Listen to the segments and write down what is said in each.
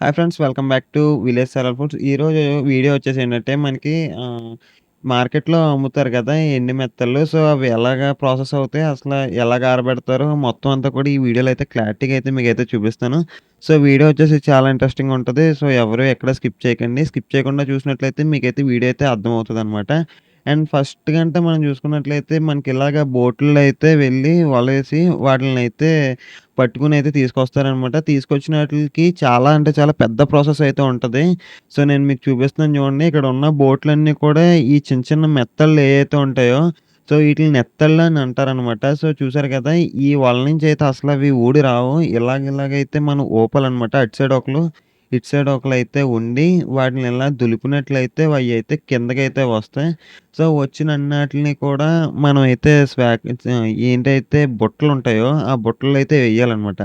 Hi friends welcome back to village Saral foods. ఈరోజు video వచ్చేసి ఏంటంటే మనకి మార్కెట్‌లో అమ్ముతారు కదా! ఎండి మెత్తలు సో, అవి ఎలాగా ప్రాసెస్ అవుతాయి? అసలు ఎలాగ ఆరబెడతారు మొత్తం అంతా కూడా ఈ వీడియోలో అయితే క్లారిటీగా అయితే మీకైతే చూపిస్తాను. సో, వీడియో వచ్చేసి చాలా ఇంట్రెస్టింగ్ ఉంటుంది సో, ఎవరు ఎక్కడ స్కిప్ చేయకండి. స్కిప్ చేయకుండా చూసినట్లయితే మీకైతే వీడియో అయితే అర్థమవుతదనమాట. అండ్ ఫస్ట్ గంట మనం చూసుకున్నట్లయితే మనకి ఇలాగ బోట్లు అయితే వెళ్ళి వలేసి వాటిని అయితే పట్టుకుని అయితే తీసుకొస్తారనమాట. తీసుకొచ్చిన వాటికి చాలా అంటే చాలా పెద్ద ప్రాసెస్ అయితే ఉంటది. సో, నేను మీకు చూపిస్తున్నాను చూడండి. ఇక్కడ ఉన్న బోట్‌లన్నీ కూడా ఈ చిన్న చిన్న మెత్తళ్ళు ఏవైతే ఉంటాయో సో, వీటిని నెత్తళ్ళు అని అంటారనమాట. సో, చూసారు కదా! ఈ వల నుంచి అయితే అసలు అవి ఊడి రావు. ఇలాగ ఇలాగైతే మనం ఊపాలనమాట. అటు సైడ్ ఒకళ్ళు, ఇటు సైడ్ ఒకళ్ళైతే ఉండి వాటిని ఇలా దులిపినట్లయితే అవి అయితే కిందకైతే వస్తాయి. సో, వచ్చిన అన్నిటిని కూడా మనం అయితే స్వాక్ ఏంటైతే బుట్టలు ఉంటాయో ఆ బుట్టలు అయితే వేయాలన్నమాట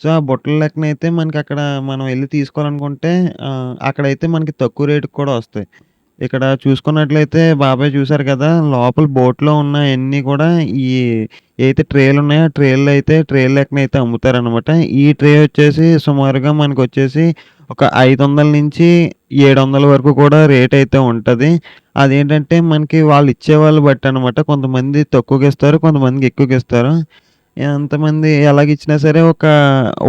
సో, ఆ బుట్టల లెక్కన అయితే మనకి అక్కడ మనం వెళ్ళి తీసుకోవాలనుకుంటే అక్కడైతే మనకి తక్కువ రేటుకి కూడా వస్తాయి. ఇక్కడ చూసుకున్నట్లయితే బాబాయ్ చూసారు కదా! లోపల బోట్‌లో ఉన్నయన్నీ కూడా ఈ అయితే ట్రేలున్నాయో ఆ ట్రేలు అయితే ట్రే లెక్కన అయితే అమ్ముతారనమాట. ఈ ట్రే వచ్చేసి సుమారుగా మనకొచ్చేసి ఒక 500-700 వరకు కూడా రేట్ అయితే ఉంటుంది అదేంటంటే మనకి వాళ్ళు ఇచ్చేవాళ్ళు బట్టి అనమాట. కొంతమంది తక్కువకిస్తారు. కొంతమందికి ఎక్కువకిస్తారు. ఎంతమంది ఎలాగిచ్చినా సరే ఒక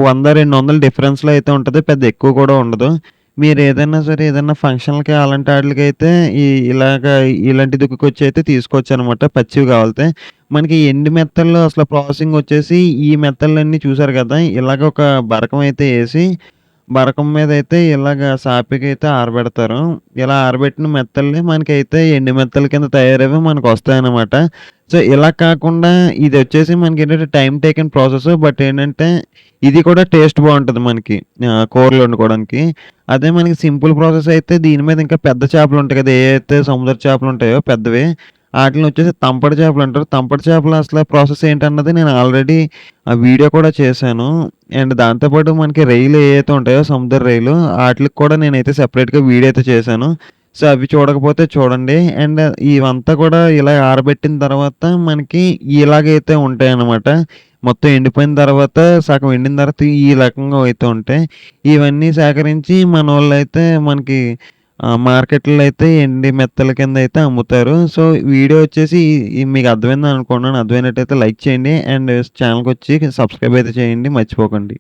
100, 200 డిఫరెన్స్‌లో అయితే ఉంటుంది పెద్ద ఎక్కువ కూడా ఉండదు. మీరు ఏదైనా సరే ఏదైనా ఫంక్షన్‌లకి అలాంటి వాటికి అయితే ఈ ఇలాగ ఇలాంటి దుక్కుకొచ్చి అయితే తీసుకోవచ్చు అనమాట పచ్చివి కావాలితే. మనకి ఎండు మెత్తల్లో అసలు ప్రాసెసింగ్ వచ్చేసి ఈ మెత్తలన్నీ చూసారు కదా! ఇలాగ ఒక బరకం అయితే వేసి బరకం మీదైతే ఇలాగ సాపికైతే ఆరబెడతారు. ఇలా ఆరబెట్టిన మెత్తల్ని మనకైతే ఎండు మెత్తల కింద తయారవి మనకు వస్తాయన్నమాట సో, ఇలా కాకుండా ఇది వచ్చేసి మనకి ఏంటంటే టైం టేకన్ ప్రాసెస్. బట్ ఏంటంటే ఇది కూడా టేస్ట్ బాగుంటుంది మనకి. కూరలు వండుకోవడానికి. అదే మనకి సింపుల్ ప్రాసెస్ అయితే దీని మీద ఇంకా పెద్ద చేపలు ఉంటాయి కదా! ఏ అయితే సముద్ర చేపలు ఉంటాయో పెద్దవి వాటిని వచ్చేసి తంపడి చేపలంటారు. తంపడి చేపలు అసలు ప్రాసెస్ ఏంటన్నది నేను ఆల్రెడీ ఆ వీడియో కూడా చేశాను. అండ్ దాంతోపాటు మనకి రొయ్యలు ఏవైతే ఉంటాయో సముద్ర రొయ్యలు వాటికి కూడా నేనైతే సెపరేట్‌గా వీడియో అయితే చేశాను. సో, అవి చూడకపోతే చూడండి. అండ్ ఇవంతా కూడా ఇలా ఆరబెట్టిన తర్వాత మనకి ఇలాగైతే ఉంటాయన్నమాట. మొత్తం ఎండిపోయిన తర్వాత సగం ఎండిన తర్వాత ఈ రకంగా అయితే ఉంటాయి. ఇవన్నీ సేకరించి మన వాళ్ళైతే మనకి మార్కెట్‌లో అయితే ఎండి మెత్తల కింద అయితే అమ్ముతారు. సో, వీడియో వచ్చేసి మీకు మీకు అనుకున్నాను అర్థమైనట్టు అర్థమైనట్టయితే లైక్ చేయండి. అండ్ ఛానెల్‌కొచ్చి సబ్స్క్రైబ్ అయితే చేయండి మర్చిపోకండి.